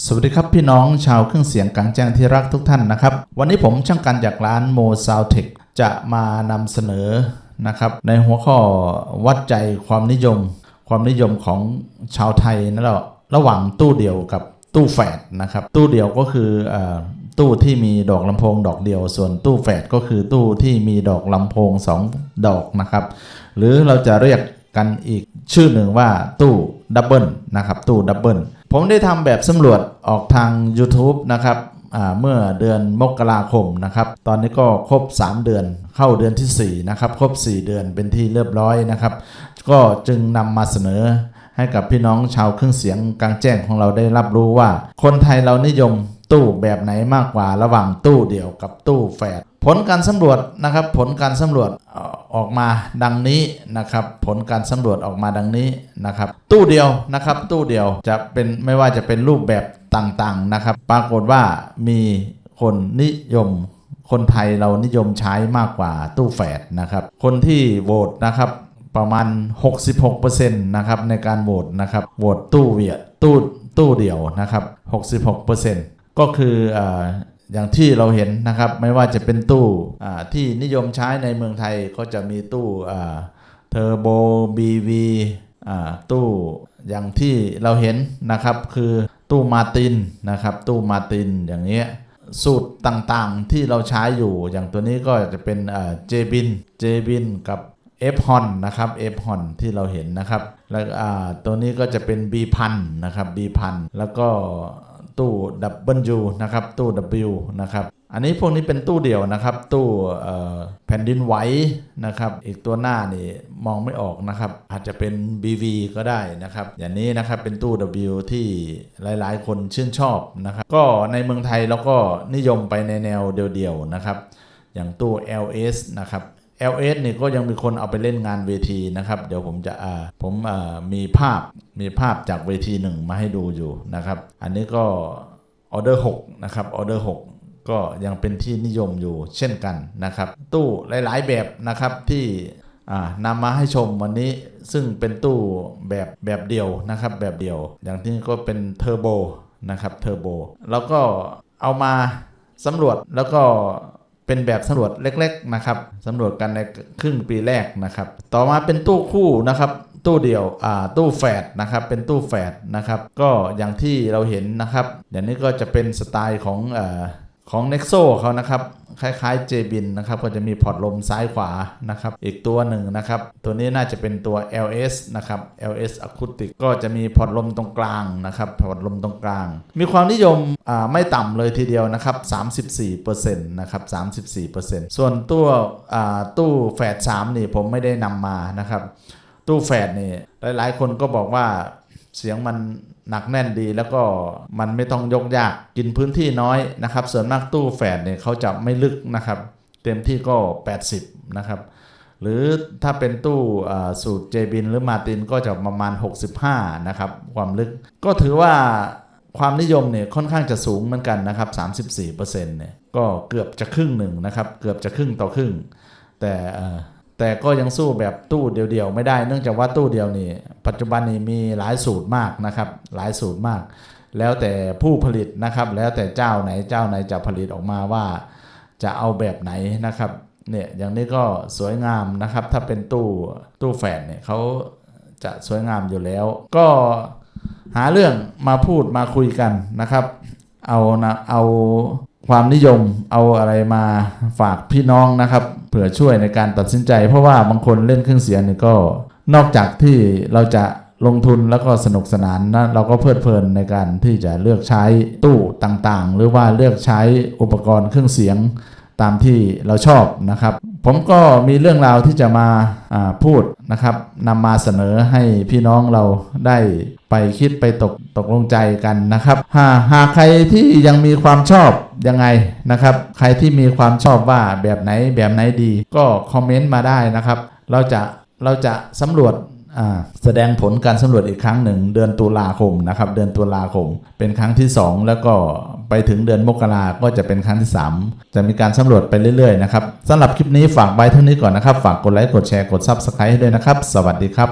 สวัสดีครับพี่น้องชาวเครื่องเสียงกลางแจ้งที่รักทุกท่านนะครับ วันนี้ผมช่างกันจากร้านโมซาวเทคจะมานำเสนอนะครับในหัวข้อวัดใจความนิยม ความนิยมของชาวไทยนั่นแหละระหว่างตู้เดียวกับตู้แฝดนะครับตู้เดียวก็คือออตู้ที่มีดอกลำโพงดอกเดียว ส่วนตู้แฝดก็คือตู้ที่มีดอกลำโพงสองดอกนะครับหรือเราจะเรียกกันอีกชื่อหนึ่งว่าตู้ดับเบิลนะครับตู้ดับเบิล ผมได้ทำแบบสำรวจออกทาง YouTube นะครับเมื่อเดือนมกราคมนะครับ ตอนนี้ก็ครบ 3 เดือนเข้าเดือนทีสี่ 4 นะครับ ครบ 4 เดือนเป็นที่เรียบร้อยนะครับ ก็จึงนำมาเสนอให้กับพี่น้องชาวเครื่องเสียงกลางแจ้งของเราได้รับรู้ว่า คนไทยเรานิยม ตู้แบบไหนมากกว่าระหว่างตู้เดี่ยวกับตู้แฝดผลการสำรวจนะครับ ผลการสำรวจออกมาดังนี้นะครับ ผลการสำรวจออกมาดังนี้นะครับ ตู้เดียวนะครับ ตู้เดียวจะเป็นไม่ว่าจะเป็นรูปแบบต่างๆนะครับ ปรากฏว่ามีคนนิยมคนไทยเรานิยมใช้มากกว่าตู้แฝดนะครับ คนที่โหวตนะครับประมาณ 66%นะครับในการโหวตนะครับโหวตตู้เวียตู้ตู้เดียวนะครับ 66% ก็คืออย่างที่เราเห็นนะครับไม่ว่าจะเป็นตู้ที่นิยมใช้ในเมืองไทยก็จะมีตู้เทอร์โบบีวีตู้อย่างที่เราเห็นนะครับคือตู้มาตินนะครับตู้มาตินอย่างเงี้ยสูตรต่างๆที่เราใช้อยู่ อย่างตัวนี้ก็จะเป็นเจบินเจบินกับ f h o n นนะครับ f h o n ที่เราเห็นนะครับ แล้วตัวนี้ก็จะเป็น B พันนะครับ B พันแล้วก็ ตู้ W นะครับตู้ W นะครับอันนี้พวกนี้เป็นตู้เดียวนะครับ ตู้แผ่นดินไหวนะครับอีกตัวหน้านี่มองไม่ออกนะครับ อาจจะเป็น BV ก็ได้นะครับ อย่างนี้นะครับเป็นตู้ W ที่หลายๆ คนชื่นชอบนะครับ ก็ในเมืองไทยเราก็นิยมไปในแนวเดียวๆนะครับ อย่างตู้ LS นะครับ LS เนี่ยก็ยังมีคนเอาไปเล่นงานเวทีนะครับ เดี๋ยวผมจะอ่าผมอ่ามีภาพมีภาพจากเวทีหนึ่งมาให้ดูอยู่นะครับ อันนี้ก็ออเดอร์6นะครับออเดอร์6ก็ยังเป็นที่นิยมอยู่เช่นกันนะครับ ตู้หลาย ๆ แบบนะครับที่อ่านำมาให้ชมวันนี้ซึ่งเป็นตู้แบบแบบเดียวนะครับแบบเดียว อย่างที่ก็เป็นเทอร์โบนะครับเทอร์โบแล้วก็เอามาสำรวจแล้วก็ เป็นแบบสำรวจเล็กๆนะครับสำรวจกันในครึ่งปีแรกนะครับ ต่อมาเป็นตู้คู่นะครับ ตู้เดียวอ่าตู้แฝดนะครับ เป็นตู้แฝดนะครับ ก็อย่างที่เราเห็นนะครับ อย่างนี้ก็จะเป็นสไตล์ของอ่า ของ Nexo เขานะครับ คล้ายๆ j b i n นะครับ ก็จะมีพอร์ตลมซ้ายขวานะครับ อีกตัวหนึ่งนะครับ ตัวนี้น่าจะเป็นตัว LS นะครับ LS Acoustic ก็จะมีพอร์ตลมตรงกลางนะครับ พอร์ตลมตรงกลาง มีความนิยมอ่าไม่ต่ำเลยทีเดียวนะครับ 34%นะครับ 34%ส่วนตัวอ่าตู้แฝด3นี่ผมไม่ได้นำมานะครับ ตู้แฝดนี่หลายๆ คนก็บอกว่า เสียงมันหนักแน่นดีแล้วก็มันไม่ต้องยกยากกินพื้นที่น้อยนะครับส่วนมากตู้แฝดเนี่ยเขาจะไม่ลึกนะครับ เต็มที่ก็ 80 นะครับ หรือถ้าเป็นตู้สูตรเจบินหรือมาตินก็จะประมาณ 65 นะครับ ความลึกก็ถือว่าความนิยมเนี่ยค่อนข้างจะสูงเหมือนกันนะครับ 34%เนี่ยก็เกือบจะครึ่งหนึ่งนะครับ เกือบจะครึ่งต่อครึ่ง แต่แต่ก็ยังสู้แบบตู้เดียวๆ ไม่ได้เนื่องจากว่าตู้เดียวนี่ ปัจจุบันนี้มีหลายสูตรมากนะครับ หลายสูตรมาก แล้วแต่ผู้ผลิตนะครับ แล้วแต่เจ้าไหนเจ้าไหนจะผลิตออกมาว่าจะเอาแบบไหนนะครับเนี่ยอย่างนี้ก็สวยงามนะครับ ถ้าเป็นตู้ตู้แฝดเนี่ยเขาจะสวยงามอยู่แล้ว ก็หาเรื่องมาพูดมาคุยกันนะครับ เอานะเอาความนิยมเอาอะไรมาฝากพี่น้องนะครับ เผื่อช่วยในการตัดสินใจ เพราะว่าบางคนเล่นเครื่องเสียงเนี่ยก็ นอกจากที่เราจะลงทุนแล้วก็สนุกสนานนะเราก็เพลิดเพลินในการที่จะเลือกใช้ตู้ต่างๆ หรือว่าเลือกใช้อุปกรณ์เครื่องเสียงตามที่เราชอบนะครับ ผมก็มีเรื่องราวที่จะมาาพูดนะครับนำมาเสนอให้พี่น้องเราได้ไปคิดไปตกตกลงใจกันนะครับหาหากใครที่ยังมีความชอบยังไงนะครับ ใครที่มีความชอบว่าแบบไหนแบบไหนดี ก็คอมเมนต์มาได้นะครับ เราจะ เราจะสำรวจแสดงผลการสำรวจอีกครั้งหนึ่ง เดือนตุลาคมนะครับ เดือนตุลาคม เป็นครั้งที่ 2 แล้วก็ไปถึงเดือนมกราก็จะเป็นครั้งที่ 3 จะมีการสำรวจไปเรื่อยๆนะครับสำหรับคลิปนี้ฝากไว้เท่านี้ก่อนนะครับ ฝากกดไลค์กดแชร์กด Subscribe ให้ด้วยนะครับ สวัสดีครับ